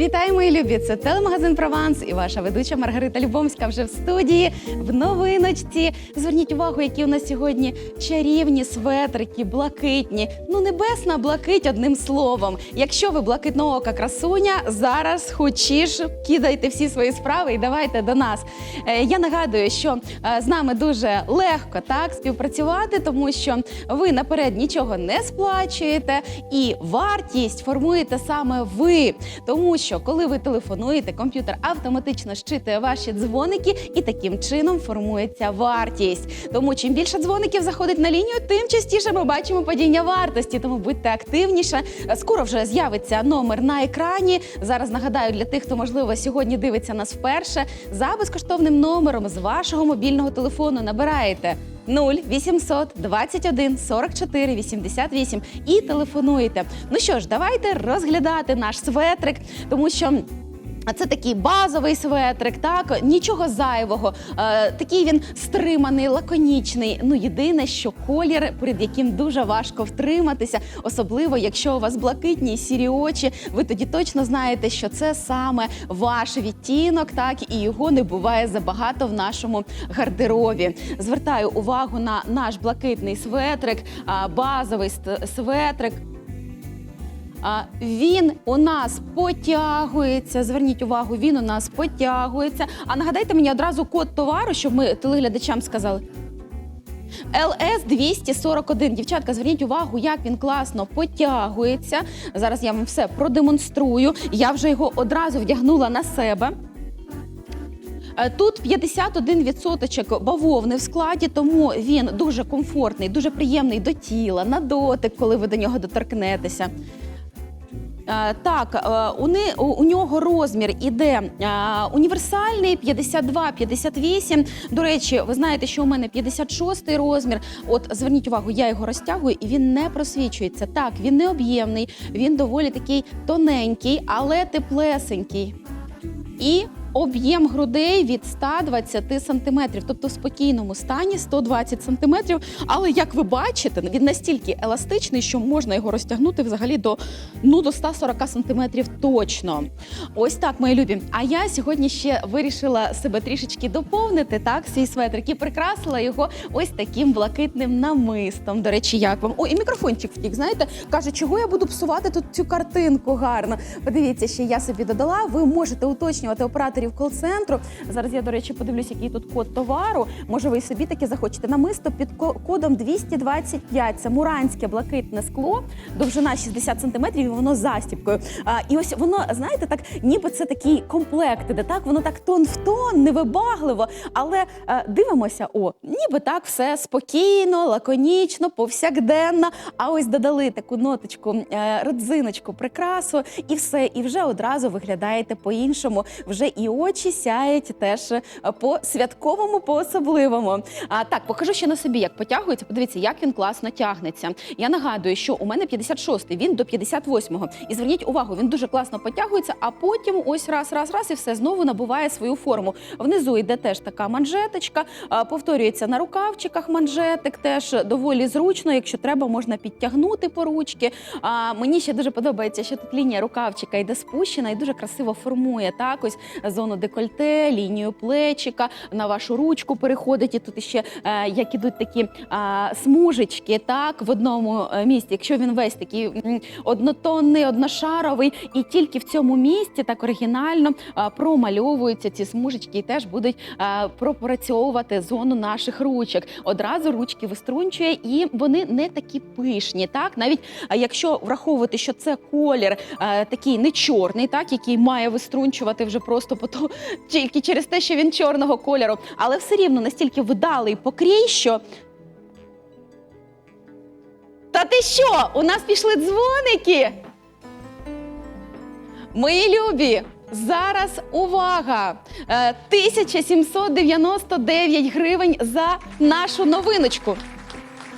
Вітаю, мої любі! Це телемагазин Прованс і ваша ведуча Маргарита Любомська вже в студії в новиночці. Зверніть увагу, які у нас сьогодні чарівні светрики, блакитні. Ну, небесна блакить одним словом. Якщо ви блакитноока красуня, зараз хочеш кидайте всі свої справи і давайте до нас. Е, Я нагадую, що е, з нами дуже легко так співпрацювати, тому що ви наперед нічого не сплачуєте, і вартість формуєте саме ви. Тому що коли ви телефонуєте, комп'ютер автоматично щитує ваші дзвоники і таким чином формується вартість. Тому чим більше дзвоників заходить на лінію, тим частіше ми бачимо падіння вартості. Тому будьте активніше. Скоро вже з'явиться номер на екрані. Зараз нагадаю для тих, хто можливо сьогодні дивиться нас вперше. За безкоштовним номером з вашого мобільного телефону набираєте 0 800 21 44 88 і телефонуєте. Ну що ж, давайте розглядати наш светрик, тому що. Це такий базовий светрик, так нічого зайвого. Е, такий він стриманий, лаконічний. Ну єдине, що колір, перед яким дуже важко втриматися, особливо якщо у вас блакитні сірі очі. Ви тоді точно знаєте, що це саме ваш відтінок, так і його не буває забагато в нашому гардеробі. Звертаю увагу на наш блакитний светрик, базовий светрик. Він у нас потягується. Зверніть увагу, він у нас потягується. А нагадайте мені одразу код товару, щоб ми телеглядачам сказали. ЛС 241. Дівчатка, зверніть увагу, як він класно потягується. Зараз я вам все продемонструю. Я вже його одразу вдягнула на себе. Е, Тут 51% бавовни в складі, тому він дуже комфортний, дуже приємний до тіла, на дотик, коли ви до нього доторкнетеся. Е, Так, е, у, у нього розмір іде е, універсальний 52-58. До речі, ви знаєте, що у мене 56 розмір. От зверніть увагу, я його розтягую і він не просвічується. Так, він не об'ємний, він доволі такий тоненький, але теплесенький. І об'єм грудей від 120 сантиметрів, тобто в спокійному стані 120 сантиметрів. Але як ви бачите, він настільки еластичний, що можна його розтягнути взагалі до, ну, до 140 сантиметрів точно. Ось так, мої любі. А я сьогодні ще вирішила себе трішечки доповнити, так, свій светрик і прикрасила його ось таким блакитним намистом. До речі, як вам? О, і мікрофончик втік. Знаєте, каже, чого я буду псувати тут цю картинку гарно. Подивіться, ще я собі додала. Ви можете уточнювати операторів кол-центру. Зараз я, до речі, подивлюсь, який тут код товару. Може, ви собі таке захочете. Намисто під кодом 225. Це муранське блакитне скло, довжина 60 сантиметрів, і воно застіпкою. А, і ось воно, знаєте, так, ніби це такий комплект, де так воно так тон в тон, невибагливо. Але е, дивимося, о, ніби так все спокійно, лаконічно, повсякденно. А ось додали таку ноточку, е, родзиночку, прикрасу, і все, і вже одразу виглядаєте по-іншому. Вже і очі сяють теж е, по святковому, по особливому. А так, покажу ще на собі, як потягується. Подивіться, як він класно тягнеться. Я нагадую, що у мене 56-й, він до 58-го. І зверніть увагу, він дуже класно потягується, а потім ось раз, раз, раз, і все знову набуває свою форму. Внизу йде теж така манжеточка, повторюється на рукавчиках манжетик, теж доволі зручно. Якщо треба, можна підтягнути по ручки. А мені ще дуже подобається, що тут лінія рукавчика йде спущена і дуже красиво формує так ось зону декольте, лінію плечика, на вашу ручку переходить. І тут ще е, як ідуть такі смужечки, так в одному е, місці. Якщо він весь такий однотонний, одношаровий, і тільки в цьому місці так оригінально промальовуються ці смужечки і теж будуть пропрацьовувати зону наших ручок. Одразу ручки виструнчує, і вони не такі пишні. Так, навіть якщо враховувати, що це колір а, такий не чорний, так який має виструнчувати вже просто по то, тільки через те, що він чорного кольору, але все рівно настільки видалий покрій, що. Та ти що? У нас пішли дзвоники. Мої любі, зараз увага! Е, 1799 гривень за нашу новиночку.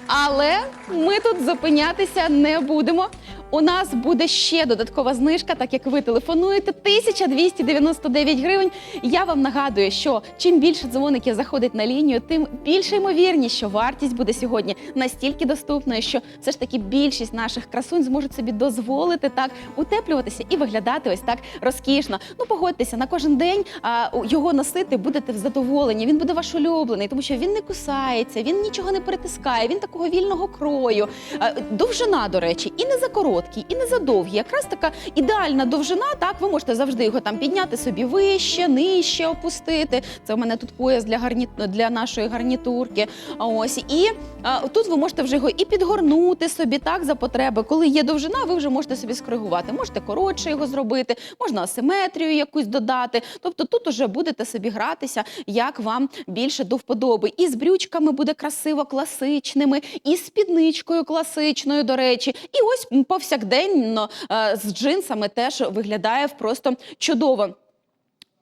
Але ми тут зупинятися не будемо. У нас буде ще додаткова знижка, так як ви телефонуєте 1299 гривень. Я вам нагадую, що чим більше дзвоників заходить на лінію, тим більше ймовірність, що вартість буде сьогодні настільки доступною, що все ж таки більшість наших красунь зможуть собі дозволити так утеплюватися і виглядати ось так розкішно. Ну погодьтеся, на кожен день а, його носити будете в задоволенні. Він буде ваш улюблений, тому що він не кусається, він нічого не перетискає, він такого вільного крою. А, Довжина, до речі, і не за короткий, і не за. Якраз така ідеальна довжина. Так, ви можете завжди його там підняти собі вище, нижче опустити. Це у мене тут пояс для гарні... для нашої гарнітурки. Ось і а, тут ви можете вже його і підгорнути собі так за потреби. Коли є довжина, ви вже можете собі скоригувати. Можете коротше його зробити, можна асиметрію якусь додати. Тобто тут уже будете собі гратися, як вам більше до вподоби. І з брючками буде красиво класичними, і з спідничкою класичною, до речі. І ось м, повсякденно е, з джинсами теж виглядає просто чудово.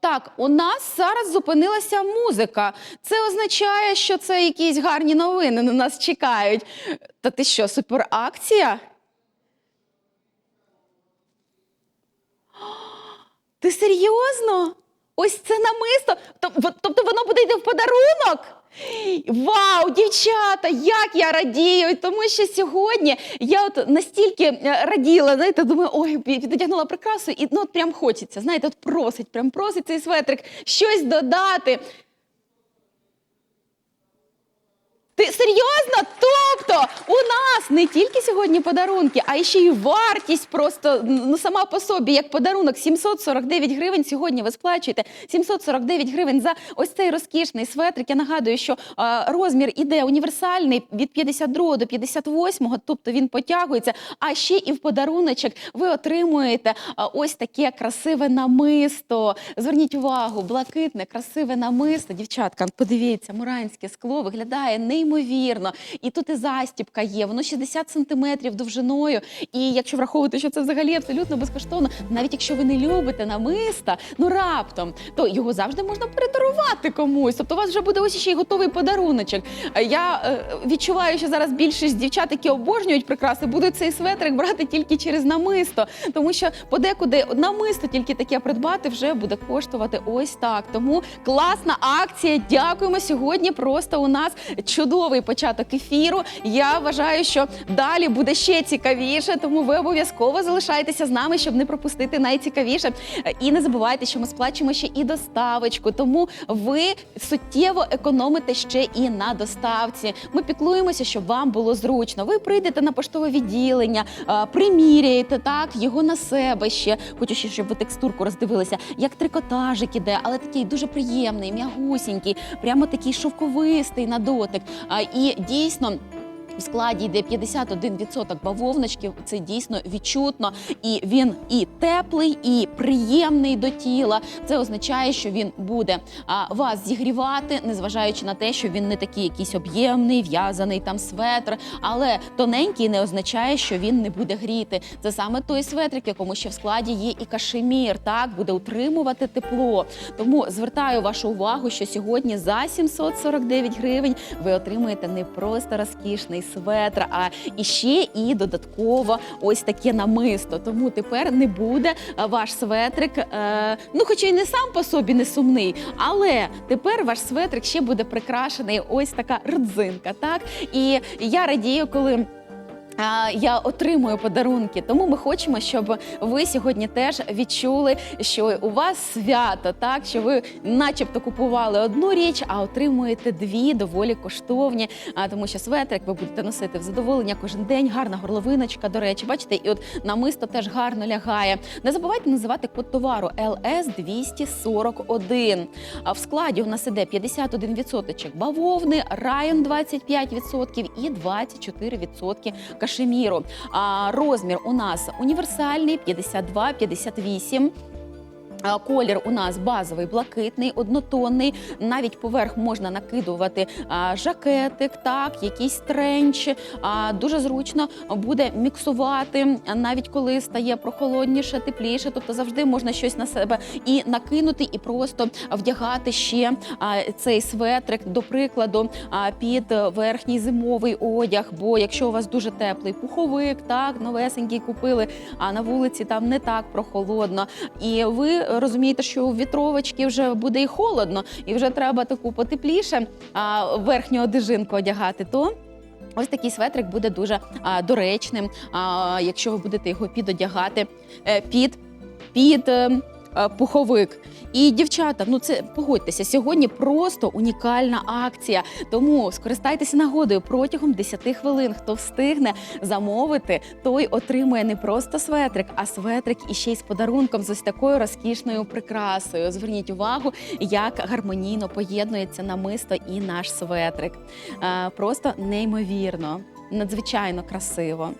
Так, у нас зараз зупинилася музика. Це означає, що це якісь гарні новини на нас чекають. Та ти що, суперакція? Ти серйозно? Ось це намисто? Тобто воно буде йти в подарунок? Вау, дівчата, як я радію! Тому що сьогодні я от настільки е, раділа, знаєте, думаю, ой, пі- прикрасу, і ну от прям хочеться, знаєте, от просить, прям просить цей светрик щось додати. Ти серйозно? Тобто у нас не тільки сьогодні подарунки, а ще й вартість просто ну сама по собі як подарунок 749 гривень. Сьогодні ви сплачуєте 749 гривень за ось цей розкішний светрик. Я нагадую, що е, розмір іде універсальний від 52 до 58, тобто він потягується. А ще і в подаруночок ви отримуєте е, ось таке красиве намисто. Зверніть увагу, блакитне, красиве намисто. Дівчатка, подивіться, муранське скло виглядає неймовірно. І тут і застібка є, воно 60 сантиметрів довжиною. І якщо враховувати, що це взагалі абсолютно безкоштовно, навіть якщо ви не любите намиста, ну раптом, то його завжди можна передарувати комусь. Тобто у вас вже буде ось ще й готовий подаруночок. Я е, відчуваю, що зараз більшість дівчат, які обожнюють прикраси, будуть цей светрик брати тільки через намисто, тому що подекуди намисто тільки таке придбати вже буде коштувати ось так. Тому класна акція. Дякуємо сьогодні. Просто у нас чудовий початок ефіру. Я вважаю, що далі буде ще цікавіше, тому ви обов'язково залишайтеся з нами, щоб не пропустити найцікавіше. І не забувайте, що ми сплачуємо ще і доставочку, тому ви суттєво економите ще і на доставці. Ми піклуємося, щоб вам було зручно. Ви прийдете на поштове відділення, приміряєте так його на себе ще. Хочу ще, щоб ви текстурку роздивилися, як трикотажик іде, але такий дуже приємний, м'ягусінький, прямо такий шовковистий на дотик. І дійсно. В складі йде 51% бавовночки, це дійсно відчутно, і він і теплий, і приємний до тіла. Це означає, що він буде а, вас зігрівати, незважаючи на те, що він не такий якийсь об'ємний, в'язаний там светр, але тоненький не означає, що він не буде гріти. Це саме той светрик, якому ще в складі є і кашемір, так буде утримувати тепло. Тому звертаю вашу увагу, що сьогодні за 749 гривень ви отримуєте не просто розкішний светр, а і ще і додатково ось таке намисто. Тому тепер не буде е, ваш светрик, е, ну хоча й не сам по собі не сумний, але тепер ваш светрик ще буде прикрашений ось така родзинка. Так і я радію, коли. Я отримую подарунки, тому ми хочемо, щоб ви сьогодні теж відчули, що у вас свято, так що ви, начебто, купували одну річ, а отримуєте дві доволі коштовні. А тому, що светрик ви будете носити в задоволення кожен день. Гарна горловиночка. До речі, бачите, і от намисто теж гарно лягає. Не забувайте називати код товару LS 241. А в складі у нас іде 51% бавовни, район 25% і 24% кашеміру. А розмір у нас універсальний 52-58. Колір у нас базовий, блакитний, однотонний. Навіть поверх можна накидувати жакетик, так, якийсь тренч. А, дуже зручно буде міксувати, навіть коли стає прохолодніше, тепліше. Тобто завжди можна щось на себе і накинути, і просто вдягати ще цей светрик, до прикладу, під верхній зимовий одяг. Бо якщо у вас дуже теплий пуховик, так новесенький купили, а на вулиці там не так прохолодно. І ви розумієте, що у вітровочки вже буде і холодно, і вже треба таку потепліше а, верхню одежинку одягати, то. Ось такий светрик буде дуже а, доречним, а, якщо ви будете його підодягати е, під, під е, пуховик. І дівчата, ну це погодьтеся, сьогодні просто унікальна акція. Тому скористайтеся нагодою протягом 10 хвилин. Хто встигне замовити, той отримує не просто светрик, а светрик іще й з подарунком з ось такою розкішною прикрасою. Зверніть увагу, як гармонійно поєднується намисто і наш светрик. Е, Просто неймовірно, надзвичайно красиво.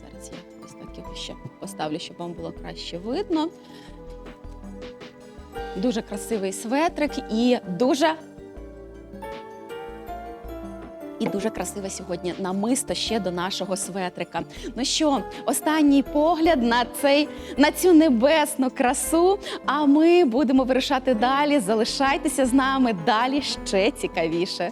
Зараз я ось так його ще поставлю, щоб вам було краще видно. Дуже красивий светрик і дуже. І дуже красиве сьогодні намисто ще до нашого светрика. Ну що, останній погляд на цей на цю небесну красу. А ми будемо вирушати далі. Залишайтеся з нами далі ще цікавіше.